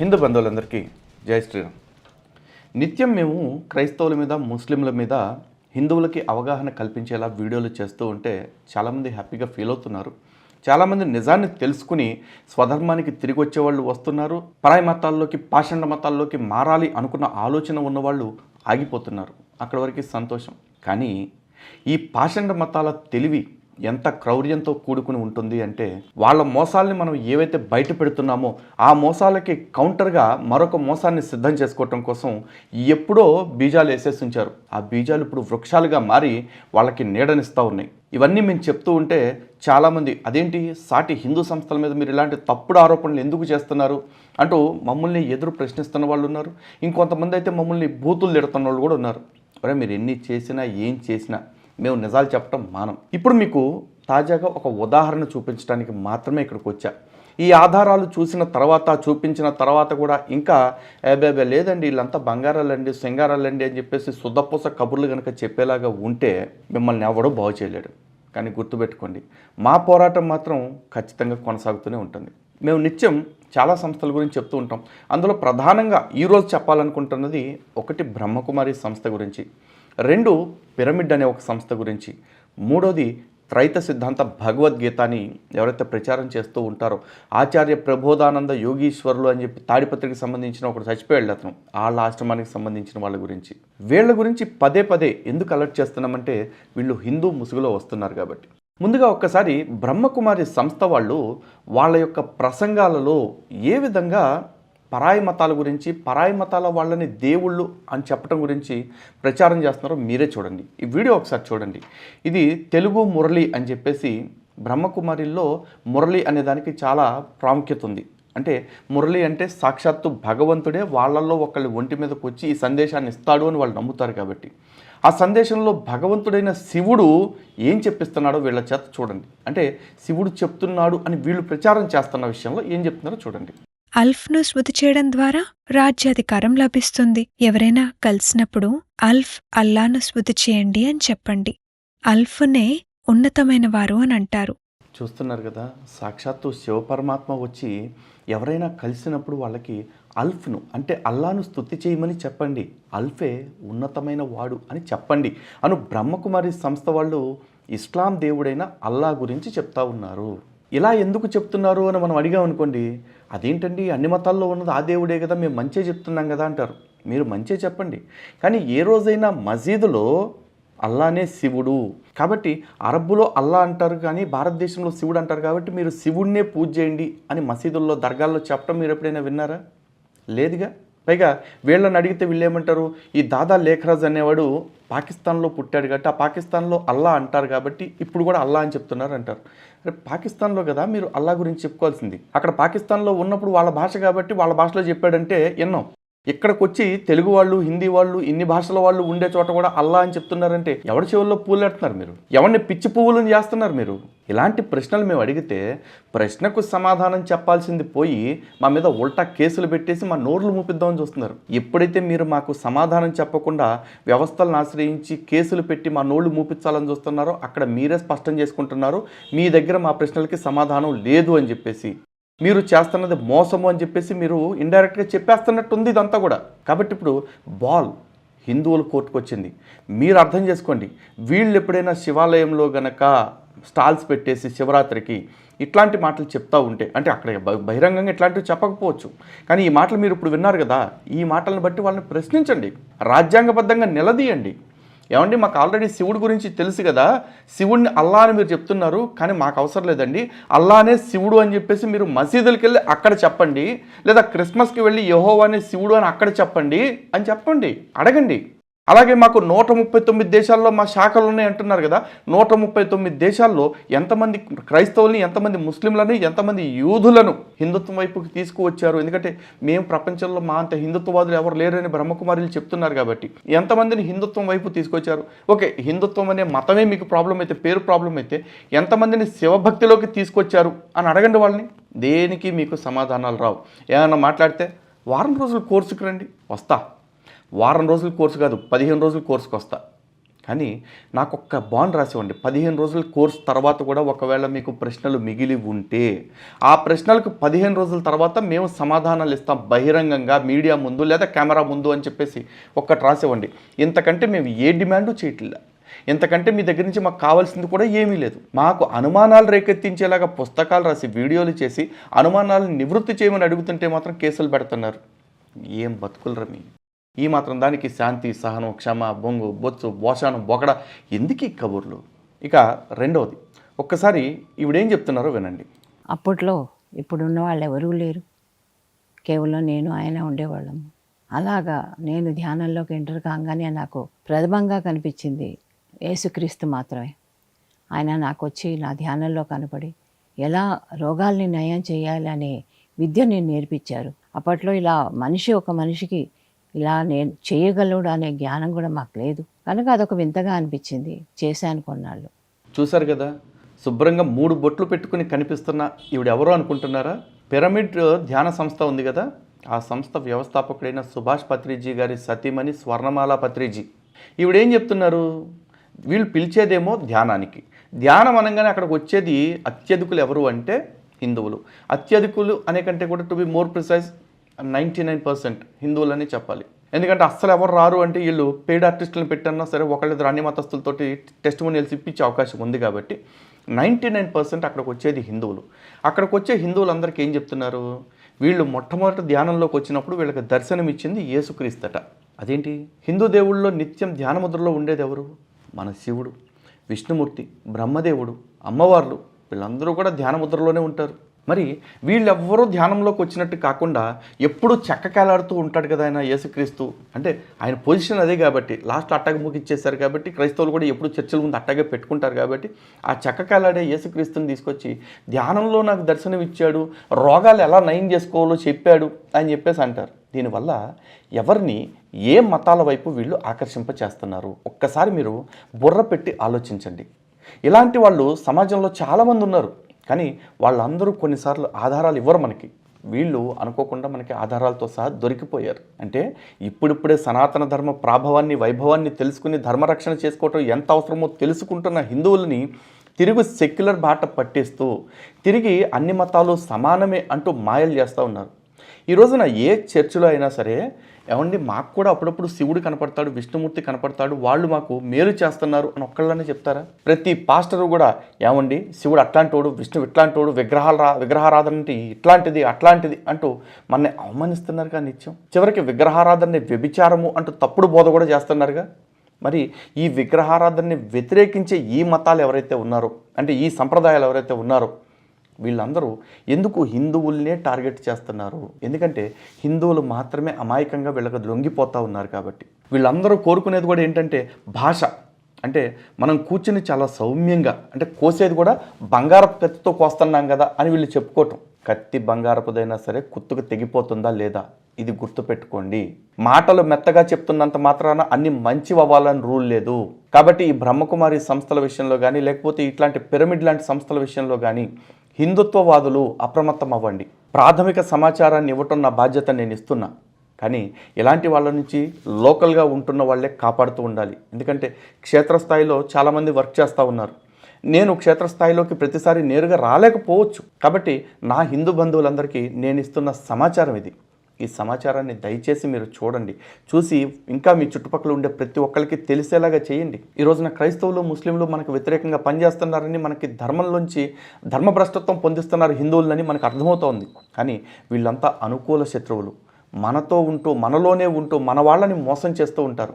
హిందూ బంధువులందరికీ జై శ్రీరామ్. నిత్యం మేము క్రైస్తవుల మీద ముస్లింల మీద హిందువులకి అవగాహన కల్పించేలా వీడియోలు చేస్తూ ఉంటే చాలామంది హ్యాపీగా ఫీల్ అవుతున్నారు. చాలామంది నిజాన్ని తెలుసుకుని స్వధర్మానికి తిరిగి వచ్చేవాళ్ళు వస్తున్నారు. పరాయి మతాల్లోకి పాషండ మతాల్లోకి మారాలి అనుకున్న ఆలోచన ఉన్నవాళ్ళు ఆగిపోతున్నారు. అక్కడి వరకు సంతోషం. కానీ ఈ పాషండ మతాల తెలివి ఎంత క్రౌర్యంతో కూడుకుని ఉంటుంది అంటే వాళ్ళ మోసాల్ని మనం ఏవైతే బయట పెడుతున్నామో ఆ మోసాలకి కౌంటర్గా మరొక మోసాన్ని సిద్ధం చేసుకోవటం కోసం ఎప్పుడో బీజాలు వేసేసి ఉంచారు ఆ బీజాలు ఇప్పుడు వృక్షాలుగా మారి వాళ్ళకి నీడనిస్తూ ఉన్నాయి. ఇవన్నీ మేము చెప్తూ ఉంటే చాలామంది అదేంటి? సాటి హిందూ సంస్థల మీద మీరు ఇలాంటి తప్పుడు ఆరోపణలు ఎందుకు చేస్తున్నారు? అంటూ మమ్మల్ని ఎదురు ప్రశ్నిస్తున్న వాళ్ళు ఉన్నారు. ఇంకొంతమంది అయితే మమ్మల్ని బూతులు తిడుతున్న వాళ్ళు కూడా ఉన్నారు. మరి మీరు ఎన్ని చేసినా ఏం చేసినా మేము నిజాలు చెప్పడం మానం. ఇప్పుడు మీకు తాజాగా ఒక ఉదాహరణ చూపించడానికి మాత్రమే ఇక్కడికి వచ్చా. ఈ ఆధారాలు చూసిన తర్వాత చూపించిన తర్వాత కూడా ఇంకా ఏబేబే లేదండి వీళ్ళంతా బంగారాలండి సింగారాలండి అని చెప్పేసి సుద్దపూస కబుర్లు కనుక చెప్పేలాగా ఉంటే మిమ్మల్ని ఎవడో బాగు చేయలేడు. కానీ గుర్తుపెట్టుకోండి మా పోరాటం మాత్రం ఖచ్చితంగా కొనసాగుతూనే ఉంటుంది. మేము నిత్యం చాలా సంస్థల గురించి చెప్తూ ఉంటాం. అందులో ప్రధానంగా ఈరోజు చెప్పాలనుకుంటున్నది ఒకటి బ్రహ్మకుమారి సంస్థ గురించి. రెండు పిరమిడ్ అనే ఒక సంస్థ గురించి. మూడోది త్రైత సిద్ధాంత భగవద్గీత అని ఎవరైతే ప్రచారం చేస్తూ ఉంటారో ఆచార్య ప్రబోధానంద యోగీశ్వరులు అని చెప్పి తాడిపత్రికి సంబంధించిన ఒకడు చచ్చిపోయాడు అతను వాళ్ళ ఆశ్రమానికి సంబంధించిన వాళ్ళ గురించి. వీళ్ళ గురించి పదే పదే ఎందుకు అలర్ట్ చేస్తున్నామంటే వీళ్ళు హిందూ ముసుగులో వస్తున్నారు కాబట్టి. ముందుగా ఒక్కసారి బ్రహ్మకుమారి సంస్థ వాళ్ళు వాళ్ళ యొక్క ప్రసంగాలలో ఏ విధంగా పరాయి మతాల గురించి పరాయి మతాల వాళ్ళని దేవుళ్ళు అని చెప్పడం గురించి ప్రచారం చేస్తున్నారో మీరే చూడండి. ఈ వీడియో ఒకసారి చూడండి. ఇది తెలుగు మురళి అని చెప్పేసి బ్రహ్మకుమారిలో మురళి అనే దానికి చాలా ప్రాముఖ్యత ఉంది. అంటే మురళి అంటే సాక్షాత్తు భగవంతుడే వాళ్ళల్లో ఒకళ్ళు ఒంటి మీదకి వచ్చి ఈ సందేశాన్ని ఇస్తాడు అని వాళ్ళు నమ్ముతారు కాబట్టి. ఆ సందేశంలో భగవంతుడైన శివుడు ఏం చెప్పిస్తున్నాడో వీళ్ళ చేత చూడండి. అంటే శివుడు చెప్తున్నాడు అని వీళ్ళు ప్రచారం చేస్తున్న విషయంలో ఏం చెప్తున్నారో చూడండి. అల్ఫ్ను స్మృతి చేయడం ద్వారా రాజ్యాధికారం లభిస్తుంది. ఎవరైనా కలిసినప్పుడు అల్ఫ్ అల్లాను స్మృతి చేయండి అని చెప్పండి. అల్ఫ్నే ఉన్నతమైన వారు అని అంటారు. చూస్తున్నారు కదా సాక్షాత్తు శివపరమాత్మ వచ్చి ఎవరైనా కలిసినప్పుడు వాళ్ళకి అల్ఫ్ను అంటే అల్లాను స్థుతి చేయమని చెప్పండి. అల్ఫే ఉన్నతమైన వాడు అని చెప్పండి. అను బ్రహ్మకుమారి సంస్థ వాళ్ళు ఇస్లాం దేవుడైన అల్లా గురించి చెప్తా ఉన్నారు. ఇలా ఎందుకు చెప్తున్నారు అని మనం అడిగామనుకోండి అదేంటండి? అన్ని మతాల్లో ఉన్నది ఆ దేవుడే కదా మేము మంచే చెప్తున్నాం కదా అంటారు. మీరు మంచే చెప్పండి. కానీ ఏ రోజైనా మసీదులో అల్లానే శివుడు. కాబట్టి అరబ్బులో అల్లా అంటారు కానీ భారతదేశంలో శివుడు అంటారు కాబట్టి మీరు శివుడినే పూజ చేయండి అని మసీదుల్లో దర్గాల్లో చెప్పడం మీరు ఎప్పుడైనా విన్నారా? లేదుగా? పైగా వీళ్ళని అడిగితే వీళ్ళు ఏమంటారు? ఈ దాదా లేఖరాజ్ అనేవాడు పాకిస్తాన్లో పుట్టాడు కాబట్టి ఆ పాకిస్తాన్లో అల్లా అంటారు కాబట్టి ఇప్పుడు కూడా అల్లా అని చెప్తున్నారు అంటారు. పాకిస్తాన్లో కదా మీరు అల్లా గురించి చెప్పుకోవాల్సింది. అక్కడ పాకిస్తాన్లో ఉన్నప్పుడు వాళ్ళ భాష కాబట్టి వాళ్ళ భాషలో చెప్పాడంటే ఎన్నో. ఇక్కడికి వచ్చి తెలుగు వాళ్ళు హిందీ వాళ్ళు ఇన్ని భాషల వాళ్ళు ఉండే చోట కూడా అల్లా అని చెప్తున్నారంటే ఎవరి చెవుల్లో పూలు పెడుతున్నారు మీరు? ఎవరిని పిచ్చి పువ్వులను చేస్తున్నారు మీరు? ఇలాంటి ప్రశ్నలు మేము అడిగితే ప్రశ్నకు సమాధానం చెప్పాల్సింది పోయి మా మీద ఉల్టా కేసులు పెట్టేసి మా నోర్లు మూపిద్దామని చూస్తున్నారు. ఎప్పుడైతే మీరు మాకు సమాధానం చెప్పకుండా వ్యవస్థలను ఆశ్రయించి కేసులు పెట్టి మా నోళ్ళు మూపించాలని చూస్తున్నారో అక్కడ మీరే స్పష్టం చేసుకుంటున్నారు. మీ దగ్గర మా ప్రశ్నలకి సమాధానం లేదు అని చెప్పేసి. మీరు చేస్తున్నది మోసము అని చెప్పేసి మీరు ఇండైరెక్ట్గా చెప్పేస్తున్నట్టుంది ఇదంతా కూడా. కాబట్టి ఇప్పుడు బాల్ హిందువుల కోర్టుకు వచ్చింది. మీరు అర్థం చేసుకోండి. వీళ్ళు ఎప్పుడైనా శివాలయంలో గనక స్టాల్స్ పెట్టేసి శివరాత్రికి ఇట్లాంటి మాటలు చెప్తా ఉంటే అంటే అక్కడ బ- బహిరంగంగా ఇట్లాంటివి చెప్పకపోవచ్చు. కానీ ఈ మాటలు మీరు ఇప్పుడు విన్నారు కదా ఈ మాటలను బట్టి వాళ్ళని ప్రశ్నించండి. రాజ్యాంగబద్ధంగా నిలదీయండి. ఏమండి మాకు ఆల్రెడీ శివుడి గురించి తెలుసు కదా. శివుడిని అల్లా అని మీరు చెప్తున్నారు కానీ మాకు అవసరం లేదండి. అల్లానే శివుడు అని చెప్పేసి మీరు మసీదులకి వెళ్ళి అక్కడ చెప్పండి. లేదా క్రిస్మస్కి వెళ్ళి యహోవా అనే శివుడు అని అక్కడ చెప్పండి అని చెప్పండి. అడగండి. అలాగే మాకు నూట ముప్పై తొమ్మిది దేశాల్లో మా శాఖలు ఉన్నాయి అంటున్నారు కదా నూట ముప్పై తొమ్మిది దేశాల్లో ఎంతమంది క్రైస్తవుల్ని ఎంతమంది ముస్లింలని ఎంతమంది యూదులను హిందుత్వం వైపుకి తీసుకువచ్చారు? ఎందుకంటే మేము ప్రపంచంలో మా అంత హిందుత్వవాదులు ఎవరు లేరని బ్రహ్మకుమారులు చెప్తున్నారు కాబట్టి. ఎంతమందిని హిందుత్వం వైపు తీసుకొచ్చారు? ఓకే హిందుత్వం అనే మతమే మీకు ప్రాబ్లం అయితే పేరు ప్రాబ్లం అయితే ఎంతమందిని శివభక్తిలోకి తీసుకొచ్చారు అని అడగండి వాళ్ళని. దేనికి మీకు సమాధానాలు రావు? ఏమైనా మాట్లాడితే వారం రోజులు కోర్సుకు రండి వస్తా. వారం రోజుల కోర్సు కాదు పదిహేను రోజుల కోర్సుకు వస్తా. కానీ నాకు ఒక్క బాండ్ రాసివ్వండి. పదిహేను రోజుల కోర్సు తర్వాత కూడా ఒకవేళ మీకు ప్రశ్నలు మిగిలి ఉంటే ఆ ప్రశ్నలకు పదిహేను రోజుల తర్వాత మేము సమాధానాలు ఇస్తాం. బహిరంగంగా మీడియా ముందు లేదా కెమెరా ముందు అని చెప్పేసి ఒక్కటి రాసివ్వండి. ఇంతకంటే మేము ఏ డిమాండు చేయట్లేదు ఇంతకంటే మీ దగ్గర నుంచి మాకు కావాల్సింది కూడా ఏమీ లేదు. మాకు అనుమానాలు రేకెత్తించేలాగా పుస్తకాలు రాసి వీడియోలు చేసి అనుమానాలను నివృత్తి చేయమని అడుగుతుంటే మాత్రం కేసులు పెడుతున్నారు. ఏం బతుకులు రమి ఈ మాత్రం దానికి శాంతి సహనం క్షమ బొంగు బొచ్చు బోషానం బొకడ ఎందుకు ఈ కబుర్లు? ఇక రెండవది ఒక్కసారి ఈవిడేం చెప్తున్నారో వినండి. అప్పట్లో ఇప్పుడున్న వాళ్ళు ఎవరూ లేరు. కేవలం నేను ఆయన ఉండేవాళ్ళము అలాగా నేను ధ్యానంలోకి ఎంటర్ కాగానే నాకు ప్రథమంగా కనిపించింది యేసుక్రీస్తు మాత్రమే. ఆయన నాకు వచ్చి నా ధ్యానంలో కనపడి ఎలా రోగాల్ని నయం చేయాలి అనే విద్యని నేర్పించారు. అప్పట్లో ఇలా మనిషి ఒక మనిషికి ఇలా నేను చేయగలడు అనే జ్ఞానం కూడా మాకు లేదు. కనుక అదొక వింతగా అనిపించింది. చేశాను కొన్నాళ్ళు. చూశారు కదా శుభ్రంగా మూడు బొట్లు పెట్టుకుని కనిపిస్తున్న ఈవిడ ఎవరో అనుకుంటున్నారా? పిరమిడ్ ధ్యాన సంస్థ ఉంది కదా ఆ సంస్థ వ్యవస్థాపకుడైన సుభాష్ పత్రిజీ గారి సతీమణి స్వర్ణమాల పత్రిజీ. ఈవిడేం చెప్తున్నారు? వీళ్ళు పిలిచేదేమో ధ్యానానికి. ధ్యానం అనగానే అక్కడికి వచ్చేది అత్యధికులు ఎవరు అంటే హిందువులు. అత్యధికులు అనే కంటే కూడా to be more precise ninety nine percent హిందువులని చెప్పాలి. ఎందుకంటే అస్సలు ఎవరు రారు అంటే వీళ్ళు పెయిడ్ ఆర్టిస్టులను పెట్టన్నా సరే ఒకళ్ళిద్దరు అన్ని మతస్థులతోటి టెస్ట్ మోనియల్స్ ఇప్పించే అవకాశం ఉంది కాబట్టి నైంటీ నైన్ పర్సెంట్ అక్కడికి వచ్చేది హిందువులు. అక్కడికి వచ్చే హిందువులందరికీ ఏం చెప్తున్నారు? వీళ్ళు మొట్టమొదటి ధ్యానంలోకి వచ్చినప్పుడు వీళ్ళకి దర్శనం ఇచ్చింది యేసుక్రీస్తట. అదేంటి? హిందూ దేవుళ్ళలో నిత్యం ధ్యానముద్రలో ఉండేది ఎవరు? మన శివుడు విష్ణుమూర్తి బ్రహ్మదేవుడు అమ్మవార్లు. వీళ్ళందరూ కూడా ధ్యానముద్రలోనే ఉంటారు. మరి వీళ్ళెవ్వరూ ధ్యానంలోకి వచ్చినట్టు కాకుండా ఎప్పుడూ చెక్కకేలాడుతూ ఉంటాడు కదా ఆయన యేసుక్రీస్తు. అంటే ఆయన పొజిషన్ అదే కాబట్టి లాస్ట్ అట్టగ ముగిచ్చేశారు కాబట్టి క్రైస్తవులు కూడా ఎప్పుడు చర్చల ముందు అట్టగా పెట్టుకుంటారు కాబట్టి ఆ చెక్కకేలాడే యేసుక్రీస్తుని తీసుకొచ్చి ధ్యానంలో నాకు దర్శనం ఇచ్చాడు రోగాలు ఎలా నయం చేసుకోవాలో చెప్పాడు అని చెప్పేసి అంటారు. దీనివల్ల ఎవరిని ఏ మతాల వైపు వీళ్ళు ఆకర్షింప చేస్తున్నారు ఒక్కసారి మీరు బుర్ర పెట్టి ఆలోచించండి. ఇలాంటి వాళ్ళు సమాజంలో చాలామంది ఉన్నారు. కానీ వాళ్ళందరూ కొన్నిసార్లు ఆధారాలు ఇవ్వరు మనకి. వీళ్ళు అనుకోకుండా మనకి ఆధారాలతో సహా దొరికిపోయారు. అంటే ఇప్పుడిప్పుడే సనాతన ధర్మ ప్రాభవాన్ని వైభవాన్ని తెలుసుకుని ధర్మరక్షణ చేసుకోవటం ఎంత అవసరమో తెలుసుకుంటున్న హిందువులని తిరుగు సెక్యులర్ బాట పట్టిస్తూ తిరిగి అన్ని మతాలు సమానమే అంటూ మాయలు చేస్తూ ఉన్నారు. ఈ రోజున ఏ చర్చిలో అయినా సరే ఏమండి మాకు కూడా అప్పుడప్పుడు శివుడు కనపడతాడు విష్ణుమూర్తి కనపడతాడు వాళ్ళు మాకు మేలు చేస్తున్నారు అని ఒక్కళ్ళనే చెప్తారా? ప్రతి పాస్టరు కూడా ఏమండి శివుడు అట్లాంటోడు విష్ణువు ఇట్లాంటోడు విగ్రహాల రా విగ్రహారాధన అంటే ఇట్లాంటిది అట్లాంటిది అంటూ మనని అవమానిస్తున్నారుగా నిత్యం? చివరికి విగ్రహారాధనని వ్యభిచారము అంటూ తప్పుడు బోధ కూడా చేస్తున్నారుగా? మరి ఈ విగ్రహారాధనని వ్యతిరేకించే ఈ మతాలు ఎవరైతే ఉన్నారో అంటే ఈ సంప్రదాయాలు ఎవరైతే ఉన్నారో వీళ్ళందరూ ఎందుకు హిందువుల్నే టార్గెట్ చేస్తున్నారు? ఎందుకంటే హిందువులు మాత్రమే అమాయకంగా వీళ్ళకి లొంగిపోతూ ఉన్నారు కాబట్టి. వీళ్ళందరూ కోరుకునేది కూడా ఏంటంటే భాష. అంటే మనం కూర్చుని చాలా సౌమ్యంగా అంటే కోసేది కూడా బంగారపు కత్తితో కోస్తున్నాం కదా అని వీళ్ళు చెప్పుకోవటం. కత్తి బంగారపుదైనా సరే కుత్తుకు తెగిపోతుందా లేదా? ఇది గుర్తుపెట్టుకోండి. మాటలు మెత్తగా చెప్తున్నంత మాత్రాన అన్ని మంచి అవ్వాలని రూల్ లేదు. కాబట్టి ఈ బ్రహ్మకుమారి సంస్థల విషయంలో కానీ లేకపోతే ఇట్లాంటి పిరమిడ్ లాంటి సంస్థల విషయంలో కానీ హిందుత్వవాదులు అప్రమత్తం అవ్వండి ప్రాథమిక సమాచారాన్ని ఇవ్వటం నా బాధ్యత నేను ఇస్తున్నా. కానీ ఇలాంటి వాళ్ళ నుంచి లోకల్గా ఉంటున్న వాళ్ళే కాపాడుతూ ఉండాలి. ఎందుకంటే క్షేత్రస్థాయిలో చాలామంది వర్క్ చేస్తూ ఉన్నారు. నేను క్షేత్రస్థాయిలోకి ప్రతిసారి నేరుగా రాలేకపోవచ్చు. కాబట్టి నా హిందూ బంధువులందరికీ నేను ఇస్తున్న సమాచారం ఇది. ఈ సమాచారాన్ని దయచేసి మీరు చూడండి. చూసి ఇంకా మీ చుట్టుపక్కల ఉండే ప్రతి ఒక్కరికి తెలిసేలాగా చేయండి. ఈ రోజున క్రైస్తవులు ముస్లింలు మనకు వ్యతిరేకంగా పనిచేస్తున్నారని మనకి ధర్మంలోంచి ధర్మభ్రష్టత్వం పొందిస్తున్నారు హిందువులని మనకు అర్థమవుతోంది. కానీ వీళ్ళంతా అనుకూల శత్రువులు. మనతో ఉంటూ మనలోనే ఉంటూ మన వాళ్ళని మోసం చేస్తూ ఉంటారు.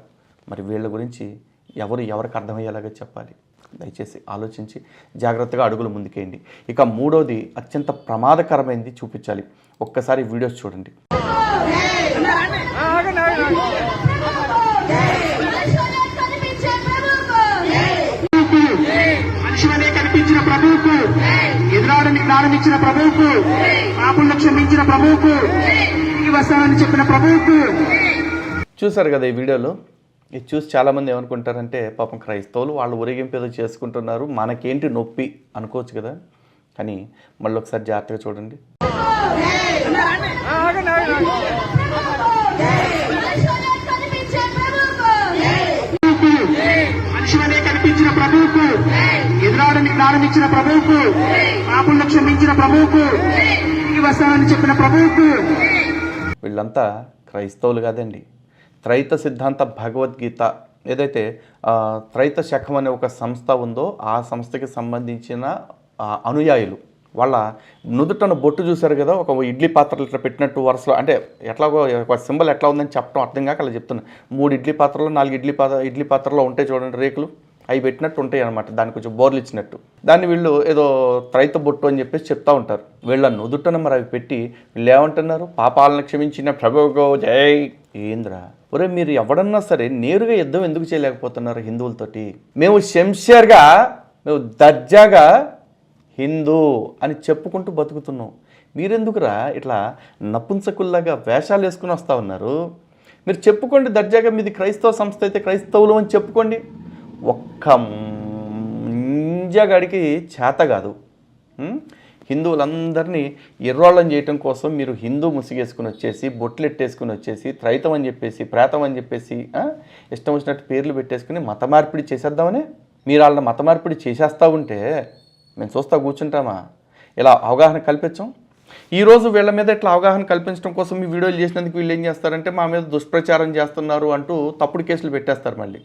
మరి వీళ్ళ గురించి ఎవరు ఎవరికి అర్థమయ్యేలాగా చెప్పాలి? దయచేసి ఆలోచించి జాగ్రత్తగా అడుగులు ముందుకేయండి. ఇక మూడోది అత్యంత ప్రమాదకరమైనది చూపించాలి. ఒక్కసారి వీడియోస్ చూడండి. మనిషి వలె కనిపించిన ప్రభువుకు ఎదురాడని ప్రారంభించిన ప్రభువుకు పాపులను క్షమించిన ప్రభువుకు వస్తానని చెప్పిన ప్రభువుకు. చూసారు కదా ఈ వీడియోలో? ఇది చూసి చాలామంది ఏమనుకుంటారంటే పాపం క్రైస్తవులు వాళ్ళు ఊరేగింపు ఏదో చేసుకుంటున్నారు మనకేంటి నొప్పి అనుకోవచ్చు కదా. కానీ మళ్ళీ ఒకసారి జాగ్రత్తగా చూడండి. ఇచ్చిన ప్రభువుకు పాపులను క్షమించిన ప్రభువుకు తిరిగి వస్తానని చెప్పిన ప్రభువుకు. వీళ్ళంతా క్రైస్తవులు కాదండి. త్రైత సిద్ధాంత భగవద్గీత ఏదైతే త్రైత శకం అనే ఒక సంస్థ ఉందో ఆ సంస్థకి సంబంధించిన అనుయాయులు. వాళ్ళ నుదుటను బొట్టు చూశారు కదా ఒక ఇడ్లీ పాత్రలు ఇట్లా పెట్టినట్టు వరుసలో అంటే ఎట్లాగో ఒక సింబల్ ఎట్లా ఉందని చెప్పడం అర్థం కాక అలా చెప్తున్నా. మూడు ఇడ్లీ పాత్రలు నాలుగు ఇడ్లీ పాత్ర ఇడ్లీ పాత్రలో ఉంటాయి చూడండి రేకులు. అవి పెట్టినట్టు ఉంటాయి అనమాట దానికి కొంచెం బోర్లు ఇచ్చినట్టు. దాన్ని వీళ్ళు ఏదో త్రైత బొట్టు అని చెప్పేసి చెప్తా ఉంటారు. వీళ్ళ నుదుటన మరి అవి పెట్టి వీళ్ళు ఏమంటున్నారు? పాపాలను క్షమించిన ప్రభుగో జై. ఏంద్రా? ఒరే మీరు ఎవడన్నా సరే నేరుగా యుద్ధం ఎందుకు చేయలేకపోతున్నారు హిందువులతోటి? మేము శంషర్గా మేము దర్జాగా హిందూ అని చెప్పుకుంటూ బతుకుతున్నాం. మీరెందుకురా ఇట్లా నపుంసకుల్లాగా వేషాలు వేసుకుని వస్తూ ఉన్నారు? మీరు చెప్పుకోండి దర్జాగా మీది క్రైస్తవ సంస్థ అయితే క్రైస్తవులు అని చెప్పుకోండి. ఒక్క ముంజగాడికి చేత కాదు. హిందువులందరినీ ఎర్రోళ్ళని చేయటం కోసం మీరు హిందూ ముసిగేసుకుని వచ్చేసి బొట్లెట్టేసుకుని వచ్చేసి త్రైతం అని చెప్పేసి ప్రేతం అని చెప్పేసి ఇష్టం వచ్చినట్టు పేర్లు పెట్టేసుకుని మత మార్పిడి చేసేద్దామని? మీరు వాళ్ళని మత మార్పిడి చేసేస్తూ ఉంటే మేము చూస్తా కూర్చుంటామా? ఇలా అవగాహన కల్పించాం. ఈరోజు వీళ్ళ మీద ఇట్లా అవగాహన కల్పించడం కోసం మీ వీడియోలు చేసినందుకు వీళ్ళు ఏం చేస్తారంటే మా మీద దుష్ప్రచారం చేస్తున్నారు అంటూ తప్పుడు కేసులు పెట్టేస్తారు మళ్ళీ.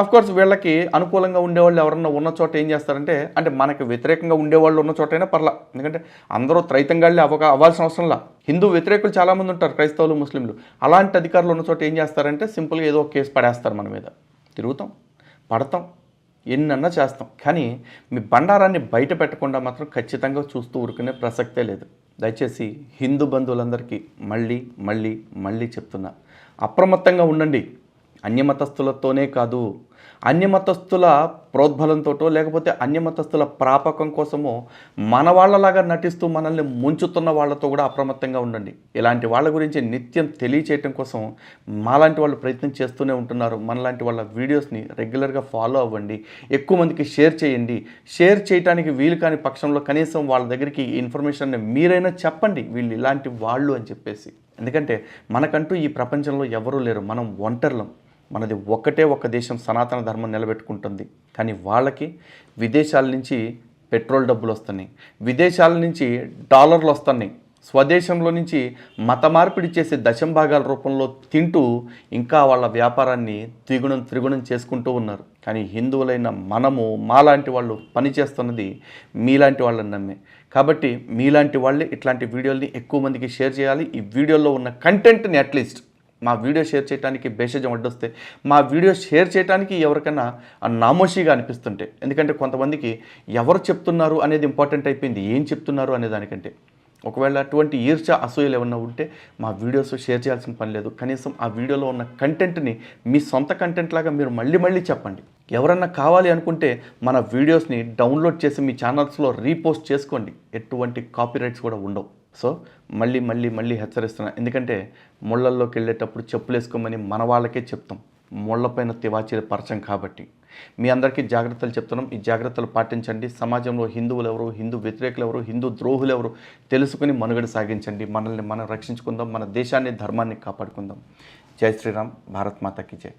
అఫ్ కోర్స్ వీళ్ళకి అనుకూలంగా ఉండేవాళ్ళు ఎవరన్నా ఉన్న చోట ఏం చేస్తారంటే అంటే మనకి వ్యతిరేకంగా ఉండేవాళ్ళు ఉన్న చోటైనా పర్లా. ఎందుకంటే అందరూ త్రైతంగాళ్ళే అవ్వక అవ్వాల్సిన అవసరంలా హిందూ వ్యతిరేకులు చాలామంది ఉంటారు క్రైస్తవులు ముస్లింలు. అలాంటి అధికారులు ఉన్న చోట ఏం చేస్తారంటే సింపుల్గా ఏదో కేసు పడేస్తారు మన మీద. తిరుగుతాం పడతాం ఎన్నన్నా చేస్తాం. కానీ మీ బండారాన్ని బయట పెట్టకుండా మాత్రం ఖచ్చితంగా చూస్తూ ఊరుకునే ప్రసక్తే లేదు. దయచేసి హిందూ బంధువులందరికీ మళ్ళీ మళ్ళీ మళ్ళీ చెప్తున్నా. అప్రమత్తంగా ఉండండి. అన్యమతస్థులతోనే కాదు అన్యమతస్థుల ప్రోద్బలంతోటో లేకపోతే అన్యమతస్థుల ప్రాపకం కోసమో మన వాళ్ళలాగా నటిస్తూ మనల్ని ముంచుతున్న వాళ్ళతో కూడా అప్రమత్తంగా ఉండండి. ఇలాంటి వాళ్ళ గురించి నిత్యం తెలియచేయటం కోసం మాలాంటి వాళ్ళు ప్రయత్నం చేస్తూనే ఉంటున్నారు. మనలాంటి వాళ్ళ వీడియోస్ని రెగ్యులర్గా ఫాలో అవ్వండి. ఎక్కువ మందికి షేర్ చేయండి. షేర్ చేయడానికి వీలు కాని పక్షంలో కనీసం వాళ్ళ దగ్గరికి ఈ ఇన్ఫర్మేషన్ మీరైనా చెప్పండి. వీళ్ళు ఇలాంటి వాళ్ళు అని చెప్పేసి. ఎందుకంటే మనకంటూ ఈ ప్రపంచంలో ఎవరూ లేరు. మనం ఒంటరిలం. మనది ఒక్కటే ఒక దేశం సనాతన ధర్మం నిలబెట్టుకుంటుంది. కానీ వాళ్ళకి విదేశాల నుంచి పెట్రోల్ డబ్బులు వస్తున్నాయి. విదేశాల నుంచి డాలర్లు వస్తున్నాయి. స్వదేశంలో నుంచి మత మార్పిడి చేసే దశం భాగాల రూపంలో తింటూ ఇంకా వాళ్ళ వ్యాపారాన్ని త్రిగుణం త్రిగుణం చేసుకుంటూ ఉన్నారు. కానీ హిందువులైన మనము మాలాంటి వాళ్ళు పనిచేస్తున్నది మీలాంటి వాళ్ళని నమ్మే. కాబట్టి మీలాంటి వాళ్ళే ఇట్లాంటి వీడియోల్ని ఎక్కువ మందికి షేర్ చేయాలి. ఈ వీడియోలో ఉన్న కంటెంట్ని అట్లీస్ట్ మా వీడియో షేర్ చేయడానికి బేషజం అడ్డొస్తే మా వీడియో షేర్ చేయడానికి ఎవరికైనా నామోషిగా అనిపిస్తుంటే ఎందుకంటే కొంతమందికి ఎవరు చెప్తున్నారు అనేది ఇంపార్టెంట్ అయిపోయింది ఏం చెప్తున్నారు అనే దానికంటే. ఒకవేళ అటువంటి ఈర్ష అసూయలు ఏమన్నా ఉంటే మా వీడియోస్ షేర్ చేయాల్సిన పని లేదు. కనీసం ఆ వీడియోలో ఉన్న కంటెంట్ని మీ సొంత కంటెంట్ లాగా మీరు మళ్ళీ మళ్ళీ చెప్పండి. ఎవరన్నా కావాలి అనుకుంటే మన వీడియోస్ని డౌన్లోడ్ చేసి మీ ఛానల్స్లో రీపోస్ట్ చేసుకోండి. ఎటువంటి కాపీరైట్స్ కూడా ఉండవు. సో మళ్ళీ మళ్ళీ మళ్ళీ హెచ్చరిస్తున్నా. ఎందుకంటే ముళ్ళల్లోకి వెళ్ళేటప్పుడు చెప్పులు వేసుకోమని మన వాళ్ళకే చెప్తాం. ముళ్ళపైన తివాచీలు పరచం కాబట్టి. మీ అందరికీ జాగ్రత్తలు చెప్తున్నాం. ఈ జాగ్రత్తలు పాటించండి. సమాజంలో హిందువులు ఎవరు? హిందూ వ్యతిరేకులు ఎవరు? హిందూ ద్రోహులు ఎవరు? తెలుసుకుని మనుగడ సాగించండి. మనల్ని మనం రక్షించుకుందాం. మన దేశాన్ని ధర్మాన్ని కాపాడుకుందాం. జై శ్రీరామ్. భారత్ మాతకి జై.